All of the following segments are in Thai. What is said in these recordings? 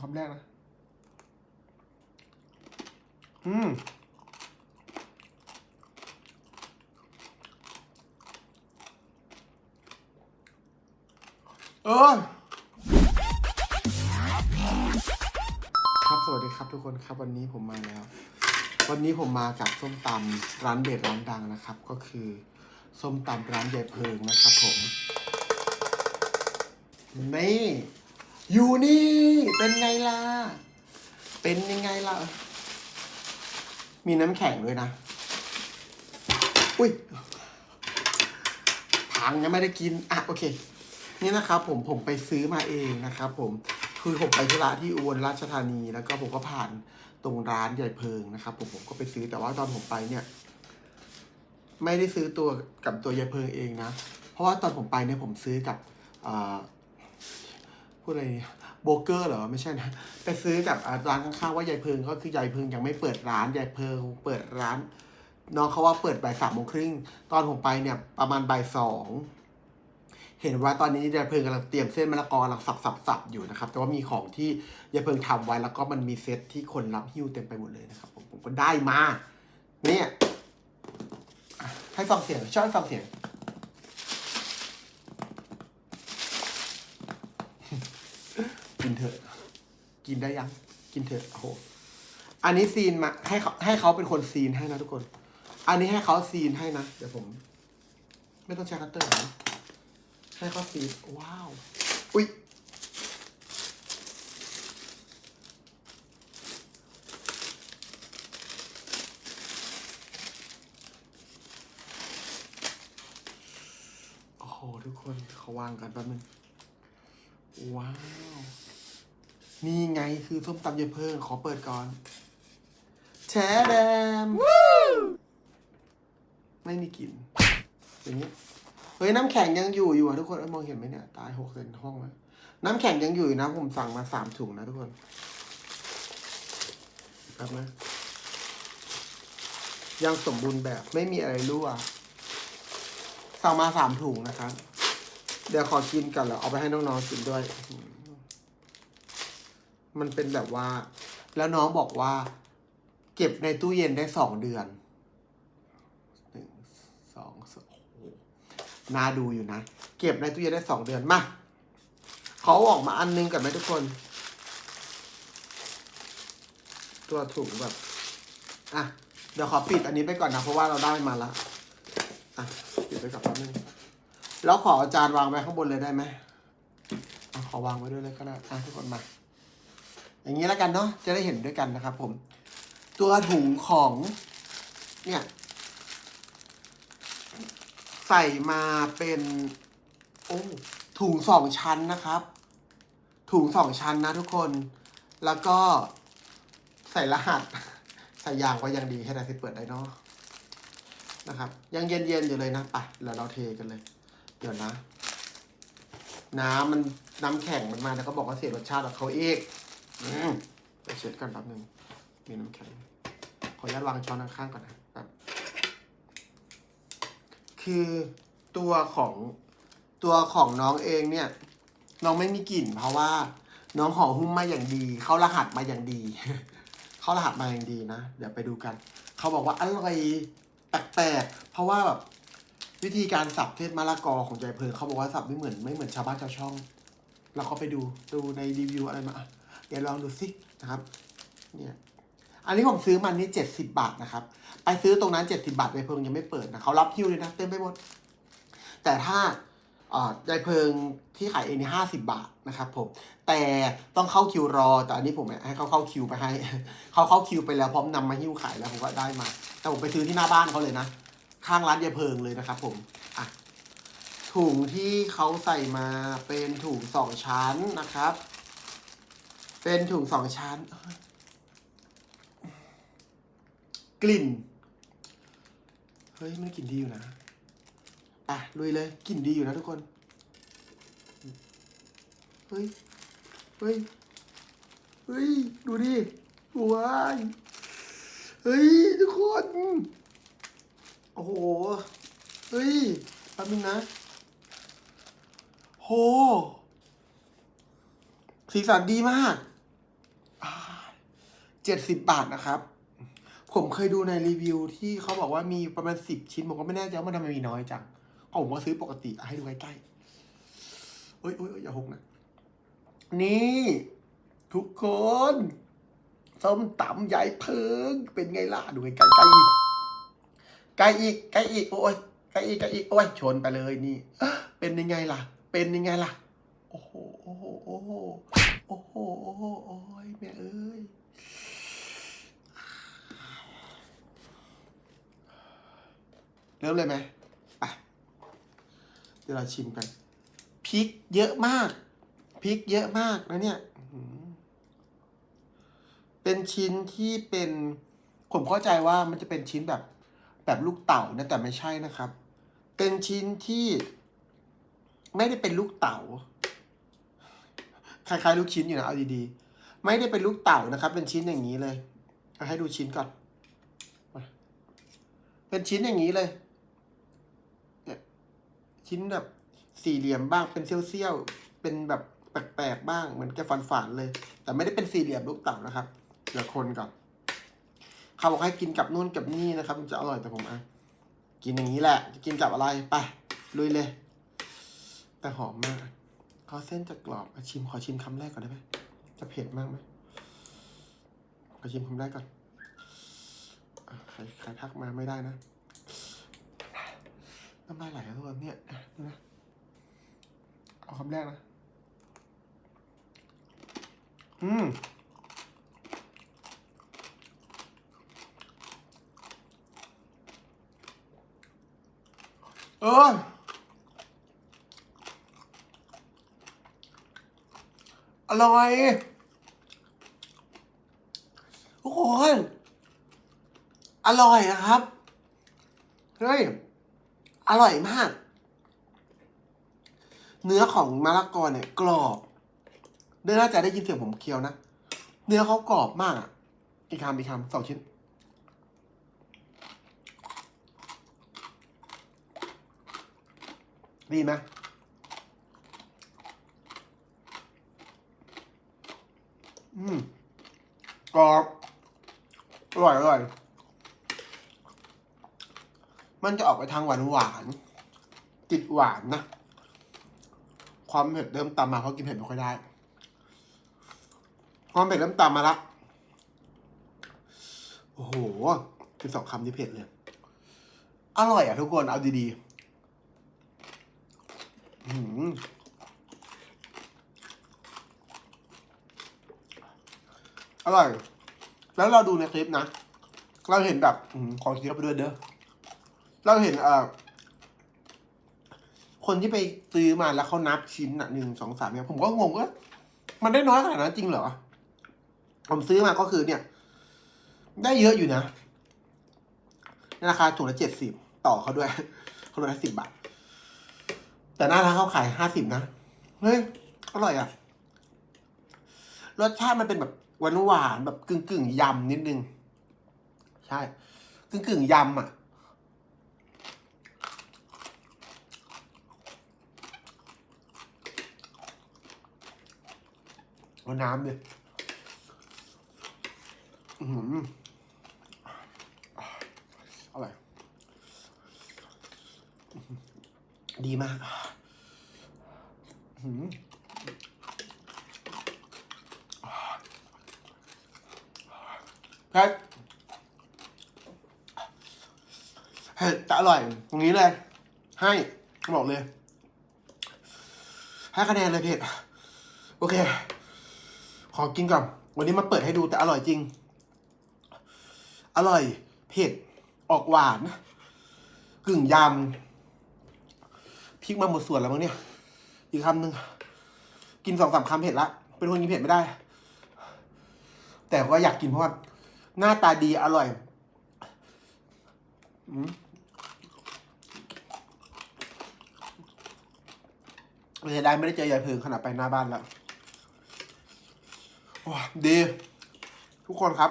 คำแรกนะ อืม เออครับสวัสดีครับทุกคนครับวันนี้ผมมาแล้ว วันนี้ผมมากับส้มตำร้านเด็ดร้านดังนะครับ ก็คือส้มตำร้านยายเพิงนะครับผมนี่ อยู่นี่เป็นไงล่ะ เป็นยังไงล่ะ มีน้ำแข็งด้วยนะ อุ้ยพังยังไม่ได้กิน อะโอเค นี่นะครับผมผมไปซื้อมาเองนะครับผมคือผมไปธุระที่อุบลราชธานีแล้วก็ผมก็ผ่านตรงร้านใหญ่เพิงนะครับ ผมผมก็ไปซื้อแต่ว่าตอนผมไปเนี่ย ไม่ได้ซื้อตัวกับตัวยายเพิงเองนะ เพราะว่าตอนผมไปเนี่ยผมซื้อกับอ ดอะไรโบรกเกอร์เหรอไม่ใช่นะไปซื้อกับร้านข้างๆว่ายายเพิงก็คือยายเพิงยังไม่เปิดร้านยายเพิงเปิดร้านน้องเขาว่าเปิดบ่ายสามโมงครึ่งตอนผมไปเนี่ยประมาณบ่ายสองเห็นว่าตอนนี้ยายเพิงกำลังเตรียมเส้นมะละกอกำลังสับสับสับอยู่นะครับ แต่ว่ามีของที่ยายเพิงทำไว้แล้วก็มันมีเซตที่คนรับหิ้วเต็มไปหมดเลยนะครับผมก็ได้มาเนี่ยให้ฟังเสียงชอบฟังเสียง กิน เถอะ กินได้ยัง กินเถอะโอ้โหอันนี้ซีนมาให้เขาให้เขาเป็นคนซีนให้นะทุกคน อันนี้ให้เขาซีนให้นะ เดี๋ยวผม ไม่ต้องใช้คัตเตอร์นะให้เขาซีน ว้าว อุ้ยโอ้โหทุกคนเขาวางกันแป๊บนึงว้าว นี่ไงคือส้มตำยายเพิ่งขอเปิดก่อนแชแดมไม่มีกลิ่นอย่างนี้เฮ้ยน้ำแข็งยังอยู่อยู่อะทุกคนเอ้ยมองเห็นไหมเนี่ย ตายหกเซนห้องแล้วน้ำแข็งยังอยู่อยู่นะ ผมสั่งมาสามถุงนะทุกคนครับนะยังสมบูรณ์แบบไม่มีอะไรรั่วสั่งมาสามถุงนะครับ เดี๋ยวขอกินกันแล้วเอาไปให้น้องๆกินด้วย มันเป็นแบบว่า แล้วน้องบอกว่า เก็บในตู้เย็นได้สองเดือนหนึ่งสองสอ้โหน่าดูอยู่นะ เก็บในตู้เย็นได้สองเดือนมาเขาออกมาอันนึงกันไหมทุกคน ตัวถุงแบบอะเดี๋ยวขอปิดอันนี้ไปก่อนนะเพราะว่าเราได้มาละอะปิดไปกับแป๊บนึงแล้วขออาจารย์วางไว้ข้างบนเลยได้ไหมอขอวางไว้ด้วยเลยก็ได้อะทุกคนมา อย่างนี้แล้วกันเนาะจะได้เห็นด้วยกันนะครับผม ตัวถุงของเนี่ยใส่มาเป็นโอ้ถุงสองชั้นนะครับ ถุงสองชั้นนะทุกคน แล้วก็ใส่รหัส ใส่ยางไว้ยังดีให้ได้ที่เปิดได้เนาะนะครับ ยังเย็นๆอยู่เลยนะไปแล้วเราเทกันเลย เดี๋ยวนะ น้ำมันน้ำแข็งมันมาแล้วก็บอกว่าเสียรสชาติกับเขาเอง ไปเช็ดกันแป๊บหนึ่งมีน้ำแข็ง ขออนุญาตวางช้อนข้างๆก่อนนะแบบคือตัวของตัวของน้องเองเนี่ย น้องไม่มีกลิ่น เพราะว่า น้องห่อหุ้มมาอย่างดี เขารหัสมาอย่างดี เขารหัสมาอย่างดีนะ เดี๋ยวไปดูกัน เขาบอกว่าอร่อยแปลกๆ เพราะว่าแบบวิธีการสับเทศมะละกอของใจเพลิงเขาบอกว่าสับไม่เหมือนไม่เหมือนชาวบ้านชาวช่อง เราก็ไปดูดูในรีวิวอะไรมาอะ เดี๋ยวลองดูสินะครับเนี่ยอันนี้ผมซื้อมันนี่เจ็ดสิบาทนะครับ ไปซื้อตรงนั้นเจ็ดสิบาทใจเพิงยังไม่เปิดนะเขารับคิวเลยนะเต็มไปหมด แต่ถ้าอ่ายายเพิงที่ขายเองนี่ห้าสิบาทนะครับผม แต่ต้องเข้าคิวรอ แต่อันนี้ผมให้เขาเข้าคิวไปให้ เขาเข้าคิวไปแล้วพร้อมนำมาหิ้วขายแล้วผมก็ได้มา แต่ผมไปซื้อที่หน้าบ้านเขาเลยนะ ข้างร้านยายเพิงเลยนะครับผมอะถุงที่เขาใส่มาเป็นถุงสองชั้นนะครับ เป็นถุงสองชั้น กลิ่น เฮ้ย มันกลิ่นดีอยู่นะ อะ ลุยเลย กลิ่นดีอยู่นะทุกคน เฮ้ย เฮ้ย เฮ้ย ดูดิว้ายเฮ้ย ทุกคน โอ้โห เฮ้ยแป๊บนึงนะ โหสีสันดีมาก จ็ดสิบบาทนะครับ ผมเคยดูในรีวิวที่เขาบอกว่ามีประมาณสิบชิ้น ผมก็ไม่แน่ใจว่ามันทำไมมีน้อยจังก็ผมก็ซื้อปกติให้ดูใกล้ๆเอ้ยเอ้ยเอ้ยอย่าหกนะ นี่ ทุกคนส้มตำยายเพิง เป็นไงล่ะ ดูใกล้ๆใกล้อีกใกล้อีกใกล้อีกโอ้ยใกล้อีกใกล้อีกโอ้ยชนไปเลยนี่ เป็นยังไงล่ะ เป็นยังไงล่ะ โอ้โห โอ้โห โอ้โห โอ้โห โอ้โห โอ้ยแม่เอ้ย เริ่มเลยไหมไปเดี๋ยวเราชิมกันพริกเยอะมากพริกเยอะมากนะเนี่ยเป็นชิ้นที่เป็นผมเข้าใจว่ามันจะเป็นชิ้นแบบแบบลูกเต่านะแต่ไม่ใช่นะครับ เป็นชิ้นที่ ไม่ได้เป็นลูกเต่าคล้ายๆลูกชิ้นอยู่นะเอาดีๆ ไม่ได้เป็นลูกเต่านะครับ เป็นชิ้นอย่างนี้เลยเอาให้ดูชิ้นก่อนเป็นชิ้นอย่างนี้เลย ชิ้นแบบสี่เหลี่ยมบ้างเป็นเซี่ยวๆเป็นแบบแปลกๆบ้างเหมือนแกฟันฝานๆเลย แต่ไม่ได้เป็นสี่เหลี่ยมลูกเต่านะครับเดี๋ยวคนก่อนเขาบอกให้กินกับนู่นกับนี่นะครับ มันจะอร่อยแต่ผมอะกินอย่างนี้แหละ จะกินกับอะไรไปลุยเลย แต่หอมมากขอเส้นจะกรอบอชิมขอชิมคำแรกก่อนได้ไหมจะเผ็ดมากไหมขอชิมคำแรกก่อนใครใครทักมาไม่ได้นะ น้ำลายไหลแล้วทุกคนเนี่ยดูนะเอาคำแรกนะ อืมเอออร่อยทุกคนอร่อยอะครับ เฮ้ย อร่อยมาก เนื้อของมะละกอเนี่ย กรอบเนื้อน่าจะได้ยินเสียงผมเคี้ยวนะ เนื้อเขากรอบมากอะอีกคำอีกคำสองชิ้น ดีไหมอืมกรอบอร่อยอร่อย มันจะออกไปทางหวานหวานติดหวานนะ ความเผ็ดเริ่มตามมาเขากินเผ็ดไม่ค่อยได้ ความเผ็ดเริ่มตามมาละ โอ้โหกินสองคำนี่เผ็ดเลย อร่อยอะทุกคน เอาดีๆอื้อหืออร่อย แล้วเราดูในคลิปนะ เราเห็นแบบอขอคิดเขาไปด้วยเด้อ เราเห็นเอ่อคนที่ไปซื้อมาแล้วเขานับชิ้นอะหนึ่งสองสามเนี่ยผมก็งงว่ามันได้น้อยขนาดนั้นจริงเหรอ ผมซื้อมาก็คือเนี่ย ได้เยอะอยู่นะราคาถุงละเจ็ดสิบต่อเขาด้วยเขาลดให้สิบบาท แต่หน้าร้านเขาขายห้าสิบนะ เฮ้ย อร่อยอะ รสชาติมันเป็นแบบหวานหวานๆแบบกึ่งกึ่งๆยำนิดนึง ใช่ กึ่งกึ่งๆยำอะ เอาน้ำดิอือร่อยอื้อหือดีมากอื้อหือเผ็ดเผ็ดจะอร่อย ตรงนี้เลย ให้บอกเลย ให้คะแนนเลยเผ็ดโอเค อกินก่อน วันนี้มาเปิดให้ดูแต่อร่อยจริง อร่อย เผ็ด ออกหวาน กึ่งยำพริกมาหมดส่วนแล้วมั้งเนี่ย อีกคำหนึ่ง กินสองสามคำเผ็ดละ เป็นคนกินเผ็ดไม่ได้ แต่ว่าอยากกินเพราะว่าหน้าตาดีอร่อยอืมเสียดายไม่ได้เจอยายเพิงขนาดไปหน้าบ้านแล้ว ดีทุกคนครับ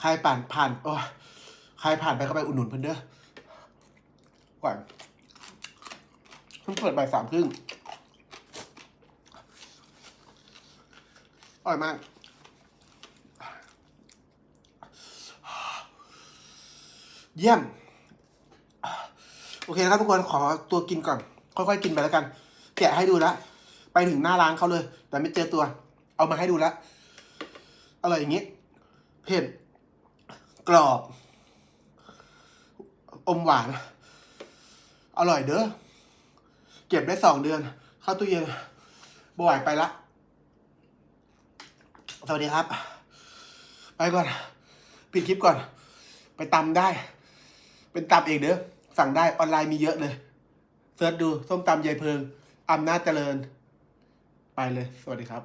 ใครผ่านผ่านโอ้ใครผ่านไปก็ไปอุดหนุนเพื่อนเด้อก่อนเพิ่งเปิดใบสามครึ่งอร่อยมากเยี่ยม โอเคนะครับทุกคนขอตัวกินก่อน ค่อยๆกินไปแล้วกัน แกะให้ดูแล้ว ไปถึงหน้าร้านเขาเลย แต่ไม่เจอตัว เอามาให้ดูแล้วอร่อยอย่างนี้เผ็ดกรอบ อมหวาน อร่อยเด้อ เก็บได้สองเดือน เข้าตู้เย็นบ่ไหวไปละ สวัสดีครับ ไปก่อน ปิดคลิปก่อน ไปตำได้ เป็นตำเองเด้อ สั่งได้ออนไลน์มีเยอะเลย เสิร์ชดู ส้มตำยายเพิงอำนาจเจริญ ไปเลย สวัสดีครับ